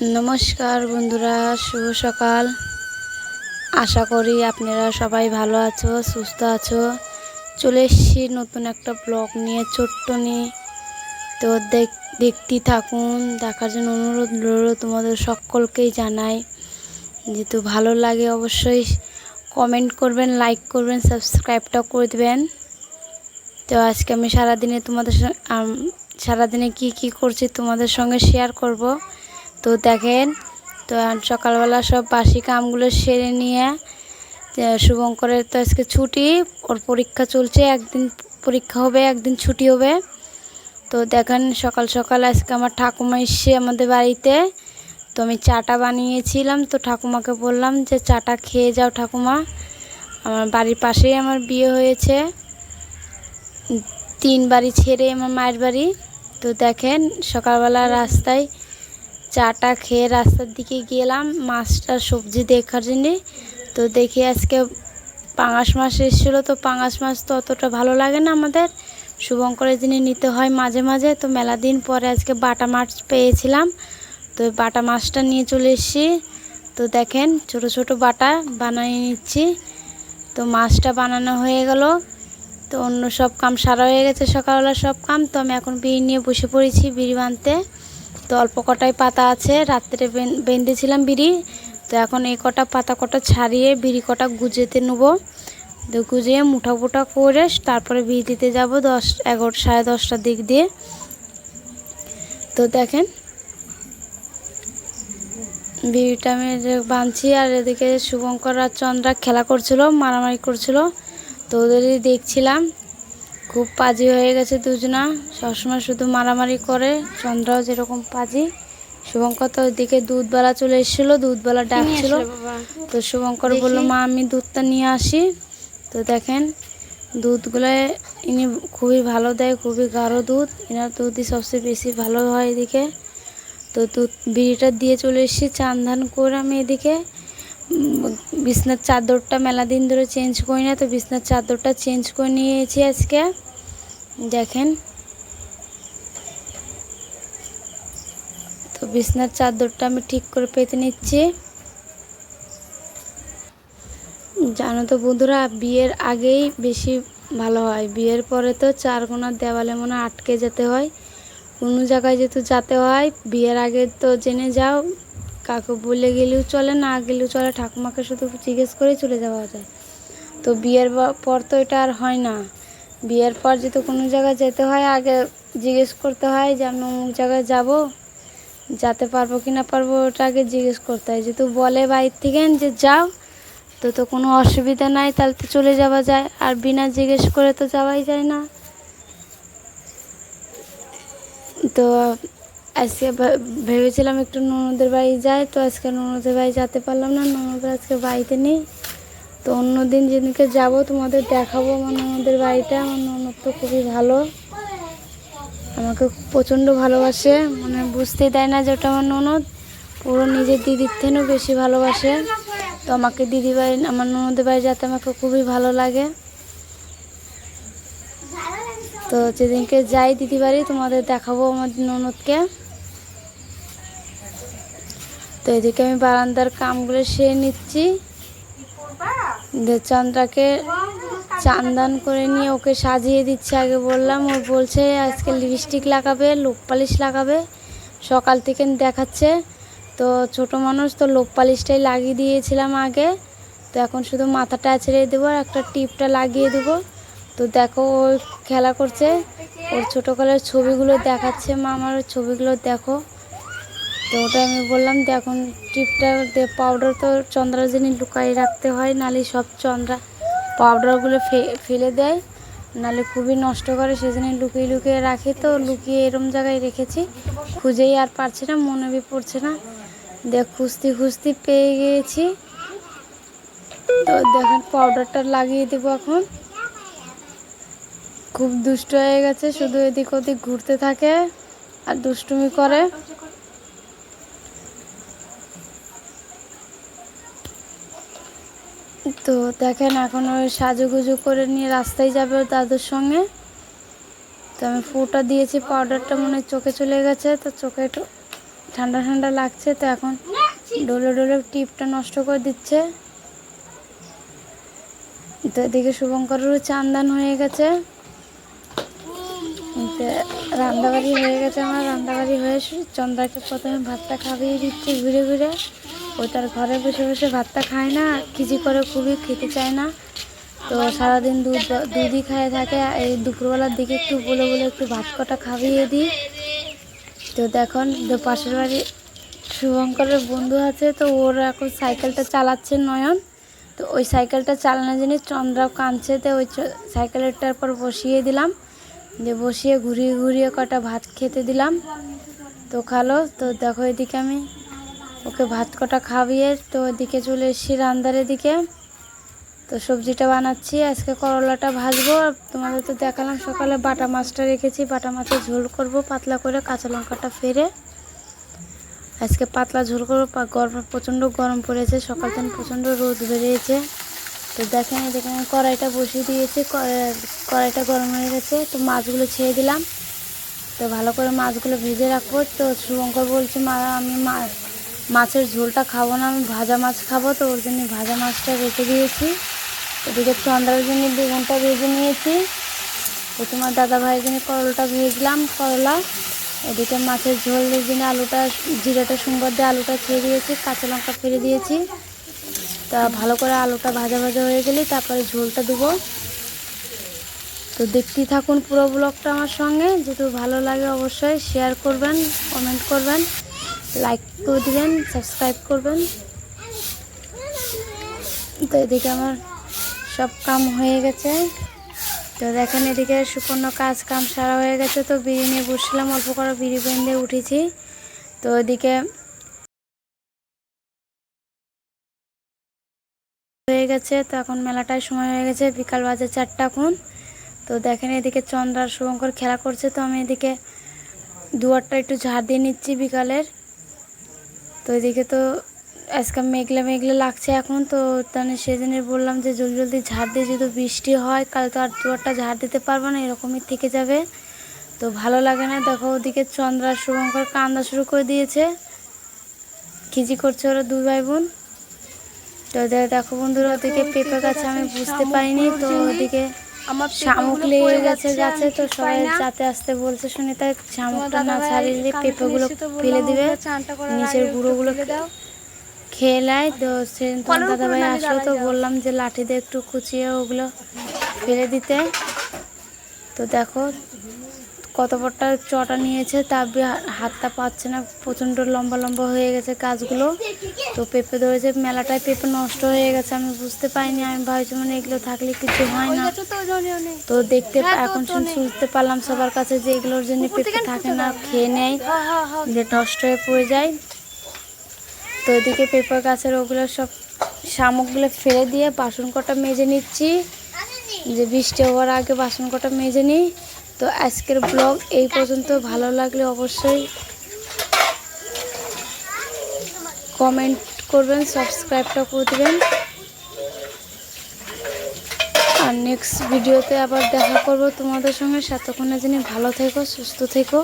নমস্কার বন্ধুরা, শুভ সকাল। আশা করি আপনারা সবাই ভালো আছো, সুস্থ আছো। চলে এসেছি নতুন একটা ব্লগ নিয়ে, ছোট্ট নিয়ে। তো দেখ, দেখতে থাকুন, দেখার জন্য অনুরোধ রইল তোমাদের সকলকেই জানাই। যেহেতু ভালো লাগে অবশ্যই কমেন্ট করবেন লাইক করবেন সাবস্ক্রাইবটা করে দেবেন। তো আজকে আমি সারাদিনে তোমাদের সারাদিনে কি কি করছি তোমাদের সঙ্গে শেয়ার করব। তো দেখেন, তো সকালবেলা সব বাসি কামগুলো সেরে নিয়ে শুভঙ্করের তো আজকে ছুটি, ওর পরীক্ষা চলছে, একদিন পরীক্ষা হবে, একদিন ছুটি হবে। তো দেখেন, সকাল সকাল আজকে আমার ঠাকুমা এসছে আমাদের বাড়িতে, তো আমি চাটা বানিয়েছিলাম, তো ঠাকুমাকে বললাম যে চাটা খেয়ে যাও ঠাকুমা। আমার বাড়ির পাশেই আমার বিয়ে হয়েছে, তিন বাড়ি ছেড়ে আমার মায়ের বাড়ি। তো দেখেন, সকালবেলা রাস্তায় চাটা খেয়ে রাস্তার দিকে গেলাম, মাছটা সবজি দেখার জন্যে। তো দেখি আজকে পাঙাশ মাছ এসেছিল, তো পাঙাশ মাছ তো অতটা ভালো লাগে না আমাদের। শুভঙ্করের দিনে নিতে হয় মাঝে মাঝে, তো মেলা দিন পরে আজকে বাটা মাছ পেয়েছিলাম। তো বাটা মাছটা নিয়ে চলে এসেছি। তো দেখেন ছোট ছোট বাটা বানিয়ে নিচ্ছি। তো মাছটা বানানো হয়ে গেল। তো অন্য সব কাম সারা হয়ে গেছে সকালবেলা সব কাম। তো আমি এখন বিড়ি নিয়ে বসে পড়েছি বিড়ি বানতে। তো অল্প কটাই পাতা আছে। রাত্রে বেঁধেছিলাম বিড়ি। তো এখন এই কটা পাতা কটা ছাড়িয়ে বিড়ি কটা গুজেতে নেব। তো গুজিয়ে মুঠা মুঠা করে তারপরে বিড়ি দিতে যাব দশ এগারো সাড়ে দশটার দিক দিয়ে। তো দেখেন, বিড়িটা আমি বাঁধছি আর এদিকে শুভঙ্কর আর চন্দ্রা খেলা করছিল, মারামারি করছিল। তো ওদেরই দেখছিলাম। খুব পাজি হয়ে গেছে দুজনা। সবসময় শুধু মারামারি করে চন্দ্রাও যেরকম পাজি। শুভঙ্কর তো ওইদিকে দুধবালা চলে এসেছিল দুধবালা ডাকছিল। তো শুভঙ্কর বলল মা আমি দুধটা নিয়ে আসি। তো দেখেন দুধগুলো ইনি খুবই ভালো দেয় খুবই গাঢ় দুধ। এনার দুধই সবচেয়ে বেশি ভালো হয় এদিকে। তো দুধ বিড়িটা দিয়ে চলে এসেছি চান ধান করে আমি এদিকে। বিছনার চাদরটা মেলা দিন ধরে চেঞ্জ করি না তো বিছনার চাদরটা চেঞ্জ করে নিয়েছি আজকে। দেখেন। তো বিছনার চাদরটা আমি ঠিক করে পেতে নিচ্ছি। জানো তো বন্ধুরা, বিয়ের আগেই বেশি ভালো হয়। বিয়ের পরে তো চার কোনার দেওয়ালে মনে আটকে যেতে হয়। কোনো জায়গায় যেহেতু যেতে হয়, বিয়ের আগে তো জেনে যাও, কাকু বলে গেলেও চলে, না গেলেও চলে, ঠাকুমাকে শুধু জিজ্ঞেস করেই চলে যাওয়া যায়। তো বিয়ের পর তো এটা আর হয় না। বিয়ের পর যেহেতু কোনো জায়গায় যেতে হয়, আগে জিজ্ঞেস করতে হয় যে আমি অমুক জায়গায় যাব, যেতে পারব কি না পারব ওটা আগে জিজ্ঞেস করতে হয়। যেহেতু বলে বাইর থেকে যে যাও, তো তো কোনো অসুবিধা নাই, তাহলে তো চলে যাওয়া যায়। আর বিনা জিজ্ঞেস করে তো যাওয়াই যায় না। তো আজকে ভেবেছিলাম একটু ননদের বাড়ি যাই, তো আজকে ননদের বাড়ি যেতে পারলাম না ননদের আজকে বাড়িতে নেই। তো অন্য দিন যেদিনকে যাব, তোমাদের দেখাবো। আমার ননদের বাড়িটা আমার ননদ তো খুবই ভালো। আমাকে প্রচণ্ড ভালোবাসে। মানে বুঝতেই দেয় না যে ওটা আমার ননদ। পুরো নিজের দিদির থেকেও বেশি ভালোবাসে। তো আমাকে দিদি বাড়ি, আমার ননদের বাড়ি যেতে আমাকে খুবই ভালো লাগে। তো যেদিনকে যাই দিদি বাড়ি, তোমাদের দেখাবো আমার ননদকে। তো এদিকে আমি বারান্দার কামগুলো সেরে নিচ্ছি। চন্দ্রাকে চান্দান করে নিয়ে ওকে সাজিয়ে দিচ্ছে, আগে বললাম। ও বলছে, আজকে লিপস্টিক লাগাবে, লোক পালিশ লাগাবে, সকাল থেকে দেখাচ্ছে। তো ছোট মানুষ তো লোক পালিশটাই লাগিয়ে দিয়েছিলাম আগে। তো এখন শুধু মাথাটা ছেড়ে দেবো আর একটা টিপটা লাগিয়ে দেবো। তো দেখো, ও খেলা করছে। ওর ছোটোকালের ছবিগুলো দেখাচ্ছে। মা আমার ছবিগুলো দেখো। তো ওটা আমি বললাম দেখো টিপটা পাউডার তো চন্দ্রা জিনিস লুকাই রাখতে হয় নালে সব চন্দ্রা পাউডারগুলো ফেলে দেয় নালে খুবই নষ্ট করে সেজন্য লুকিয়ে লুকিয়ে রাখি তো, লুকিয়ে এরম জায়গায় রেখেছি, খুঁজেই আর পারছি না, মনে বি পড়ছে না। দেখ, খুঁজতে খুঁজতে পেয়ে গিয়েছি তো দেখেন পাউডারটা লাগিয়ে দেবো এখন। খুব দুষ্ট হয়ে গেছে, শুধু এদিক ওদিক ঘুরতে থাকে, আর দুষ্টুমি করে। তো দেখেন এখন ওই সাজুগুজু করে নিয়ে রাস্তায় যাবে দাদুর সঙ্গে। তো আমি ফুটা দিয়েছি পাউডারটা মনে চোখে চলে গেছে, তো চোখে একটু ঠান্ডা ঠান্ডা লাগছে, তো এখন ডোলে ডোলে টিপটা নষ্ট করে দিচ্ছে। তো এদিকে শুভঙ্করেরও চান্দান হয়ে গেছে। রান্নাবাড়ি হয়ে গেছে আমার, রান্নাবাড়ি হয়ে চন্দ্রাকে প্রথমে ভাতটা খাইয়ে দিচ্ছি ঘুরে ঘুরে। ও তার ঘরে বসে বসে ভাতটা খায় না, খিচি করে খুবই খেতে চায় না। তো সারাদিন দুধ দুধই খায় থাকে এই দুপুরবেলার দিকে একটু বলে বলে একটু ভাত কটা খাইয়ে দিই। তো দেখুন পাশের বাড়ি শুভঙ্করের বন্ধু আছে, তো ওর এখন সাইকেলটা চালাচ্ছে নয়ন। তো ওই সাইকেলটা চালানোর জন্য চন্দ্রাও কাঁদছে, তো ওই সাইকেলটার পর বসিয়ে দিলাম। যে বসিয়ে ঘুরিয়ে ঘুরিয়ে কটা ভাত খেতে দিলাম। তো খালো, তো দেখো এদিকে আমি ওকে ভাত কটা খাবিয়ে তো ওদিকে চলে এসেছি রান্দারের দিকে তো সবজিটা বানাচ্ছি, আজকে করলাটা ভাজবো। আর তোমাদের তো দেখালাম, সকালে বাটা মাছটা রেখেছি। বাটা মাছের ঝোল করব, পাতলা করে কাঁচা লঙ্কাটা ফেরে। আজকে পাতলা ঝোল করব গরম, প্রচণ্ড গরম পড়েছে, সকাল থেকে প্রচণ্ড রোদ বেরিয়েছে। তো দেখেন এদিকে আমি কড়াইটা বসিয়ে দিয়েছি কড়াইটা গরম হয়ে গেছে। তো মাছগুলো ছেড়ে দিলাম। তো ভালো করে মাছগুলো ভিজে রাখব। তো শুভঙ্কর বলছে, মা, আমি মা- মাছের ঝোলটা খাব না, আমি ভাজা মাছ খাব তো, ওর জন্য ভাজা মাছটা রেখে দিয়েছি। এদিকে চন্দ্রার জন্য বেগুনটা ভেজে নিয়েছি। তো তোমার দাদা ভাইয়ের জন্য করলাটা ভেজলাম, করলা। এদিকে মাছের ঝোলের জন্য আলুটা, জিরাটা, সুন্দর দিয়ে আলুটা ছেড়ে দিয়েছি, কাঁচা লঙ্কা ফেলে দিয়েছি। তা ভালো করে আলুটা ভাজা ভাজা হয়ে গেলে তারপরে ঝোলটা দেবো। তো দেখতেই থাকুন পুরো ব্লগটা আমার সঙ্গে। যদি ভালো লাগে অবশ্যই শেয়ার করবেন কমেন্ট করবেন। লাইক করে দিবেন সাবস্ক্রাইব করবেন। তো এদিকে আমার সব কাম হয়ে গেছে। তো দেখেন এদিকে সুপর্ণ কাজ কাম সারা হয়ে গেছে। তো বিড়ি নিয়ে বসছিলাম, অল্প করে বিড়ি বেঁধে উঠেছি। তো এদিকে হয়ে গেছে। তো এখন মেলাটায় সময় হয়ে গেছে, বিকাল বাজে চারটা এখন। তো দেখেন এদিকে চন্দ্রার শুভঙ্কর খেলা করছে। তো আমি এদিকে দুয়ারটা একটু ঝাড় দিয়ে নিচ্ছি বিকালের। তো এদিকে তো আজকে মেঘলা মেঘলা লাগছে এখন তো তাহলে সেজন্য বললাম যে জলদি জলদি ঝাড় দিয়ে যদি বৃষ্টি হয় কাল তো আর দুয়ারটা ঝাড় দিতে পারব না এরকমই থেকে যাবে। তো ভালো লাগে না দেখো ওদিকে চন্দ্রা শুভঙ্কর কান্দা শুরু করে দিয়েছে। খিজি করছে ওরা দুই ভাই বোন। তো দেখো বন্ধুরা ওদিকে পেঁপে গাছে আমি বুঝতে পারিনি তো ওদিকে আমার শামুক লেগে গেছে গাছে তো সবাই যাতে আসতে বলছে শুনে তাই শামুকটা না ছাড়িয়ে পেঁপেগুলো ফেলে দিবে। নিচের গুঁড়োগুলো খেয়ে নেয় তো সে তোমার দাদা ভাই আসলো তো বললাম যে লাঠি দিয়ে একটু কুচিয়ে ওগুলো ফেলে দিতে। তো দেখো কত বড়টা চটা নিয়েছে তা হাতটা পাচ্ছে না প্রচণ্ড লম্বা লম্বা হয়ে গেছে গাছগুলো তো পেঁপে ধরেছে মেলাটায় পেঁপে নষ্ট হয়ে গেছে আমি বুঝতে পারিনি আমি ভাবছি মানে এগুলো থাকলে কিছু হয় না। তো দেখতে হ্যাঁ, এখন শুনতে পারলাম সবার কাছে যে এগুলোর জন্য পেঁপে থাকে না খেয়ে নেয় হ্যাঁ হ্যাঁ যে নষ্ট হয়ে পড়ে যায়। তো এদিকে পেঁপে গাছের ওগুলো সব শামুকগুলো ফেলে দিয়ে বাসন কটা মেজে নিচ্ছি। যে বৃষ্টি হওয়ার আগে বাসন কটা মেজে নিই। তো আজকের ব্লগ এই পর্যন্ত। ভালো লাগলে অবশ্যই কমেন্ট করবেন সাবস্ক্রাইবটা করে দেবেন। আর নেক্সট ভিডিওতে আবার দেখা করব তোমাদের সঙ্গে। সাতক্ষণে যিনি ভালো থেকো, সুস্থ থেকো।